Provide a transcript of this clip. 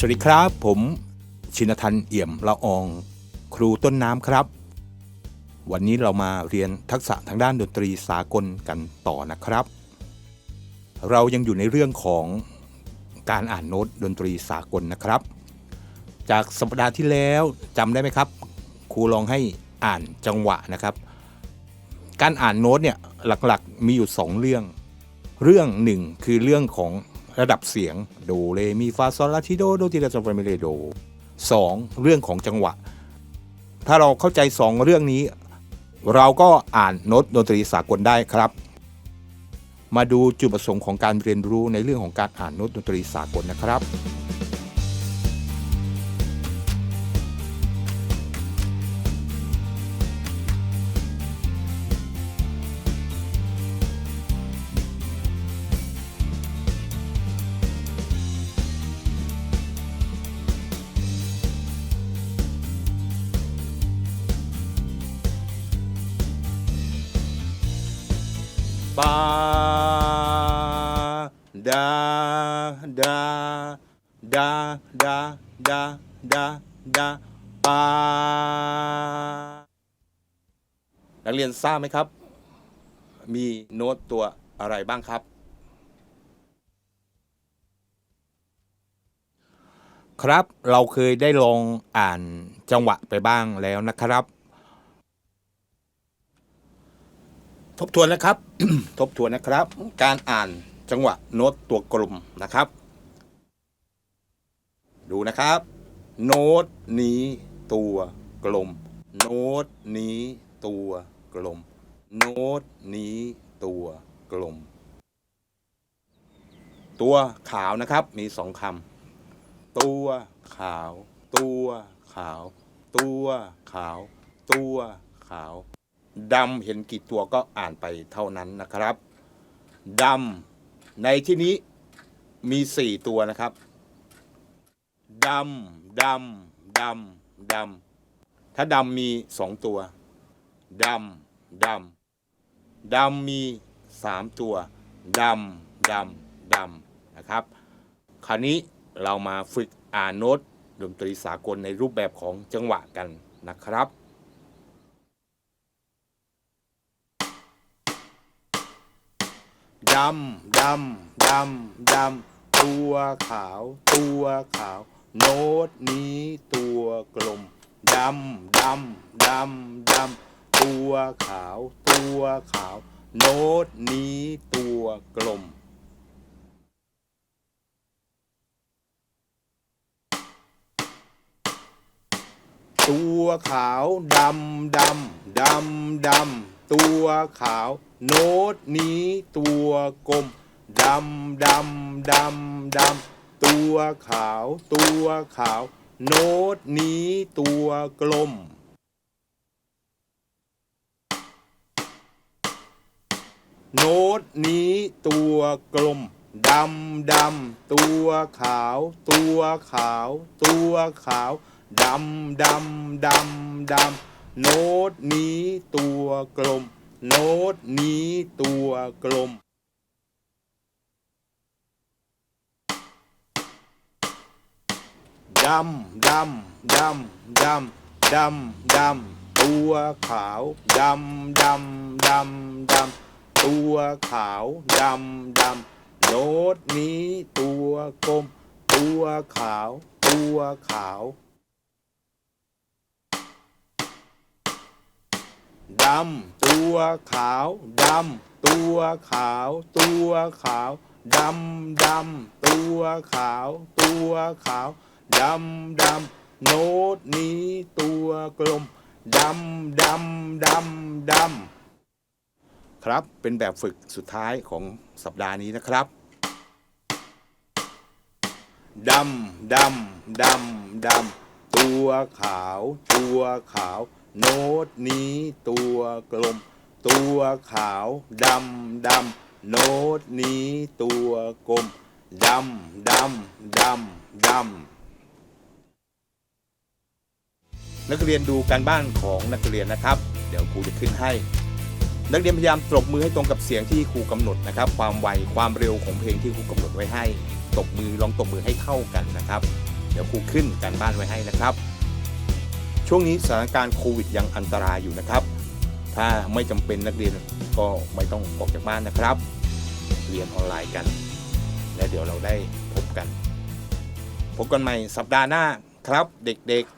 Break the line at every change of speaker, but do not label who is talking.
สวัสดีครับ ผมชินทันเอี่ยมละออง ครูต้นน้ำครับ วันนี้เรามาเรียนทักษะทางด้านดนตรีสากลกันต่อนะครับ เรายังอยู่ในเรื่องของการอ่านโน้ตดนตรีสากลนะครับ จากสัปดาห์ที่แล้วจำได้ไหมครับ ครูลองให้อ่านจังหวะนะครับ การอ่านโน้ตเนี่ยหลักๆมีอยู่ 2 เรื่อง เรื่องหนึ่งคือเรื่องของ ระดับเสียงโดเรมีฟาซอลลาทิโดโดติลาโซฟามิเรโดสองเรื่องของจังหวะ ถ้าเราเข้าใจ2เรื่องนี้ เราก็อ่านโน้ตดนตรีสากลได้ครับ มาดูจุดประสงค์ของการเรียนรู้ในเรื่องของการอ่านโน้ตดนตรีสากลนะครับ ปาดาดาดาดาดาดาดาปานักเรียนทราบไหมครับ มีโน้ตตัวอะไรบ้างครับ ครับเราเคยได้ลองอ่านจังหวะไปบ้างแล้วนะครับ ทบทวนนะครับ ทบทวนนะครับ การอ่านจังหวะโน้ตตัวกลมนะครับ ดูนะครับ โน้ตนี้ตัวกลม โน้ตนี้ตัวกลม โน้ตนี้ตัวกลม ตัวขาวนะครับมีสองคำตัวขาว ตัวขาว ตัวขาว ตัวขาว ดำเห็นกี่ตัวก็อ่านไปเท่านั้นนะครับดำในที่นี้มีสี่ตัวนะครับดำดำดำดำถ้าดำมีสองตัวดำดำดำมีสามตัวดำดำดำนะครับ คราวนี้เรามาฝึกอ่านโน้ตดนตรีสากลในรูปแบบของจังหวะกันนะครับ ดำดำดำดำตัวขาว ตัวขาว โน้ตนี้ตัวกลมดำดำดำดำตัวขาว ตัวขาว โน้ตนี้ตัวกลมตัวขาวดำดำดำดำ ตัวขาว โน้ตนี้ตัวกลมดำดำดำดำตัวขาว ตัวขาว โน้ตนี้ตัวกลมโน้ตนี้ตัวกลมดำดำตัวขาว ตัวขาว ตัวขาวดำดำดำดำ โน้ตนี้ตัวกลม โน้ตนี้ตัวกลม ดำดำดำดำดำดำตัวขาวดำดำดำดำตัวขาวดำดำโน้ตนี้ตัวกลม ตัวขาว ตัวขาว ดำตัวขาวดำตัวขาว ตัวขาวดำดำตัวขาว ตัวขาวดำดำโน้ตนี้ตัวกลมดำดำดำดำครับเป็นแบบฝึกสุดท้ายของสัปดาห์นี้นะครับดำดำดำดำตัวขาว ตัวขาว โน้ตนี้ตัวกลม ตัวขาวดำดำโน้ตนี้ตัวกลมดำดำดำดำนักเรียนดูการบ้านของนักเรียนนะครับ เดี๋ยวครูจะขึ้นให้ นักเรียนพยายามตบมือให้ตรงกับเสียงที่ครูกำหนดนะครับ ความไวความเร็วของเพลงที่ครูกำหนดไว้ให้ ตบมือลองตบมือให้เท่ากันนะครับ เดี๋ยวครูขึ้นการบ้านไว้ให้นะครับ ช่วงนี้สถานการณ์โควิดยังอันตรายอยู่นะครับ ถ้าไม่จำเป็นนักเรียนก็ไม่ต้องออกจากบ้านนะครับ เรียนออนไลน์กัน และเดี๋ยวเราได้พบกัน พบกันใหม่สัปดาห์หน้าครับเด็กๆ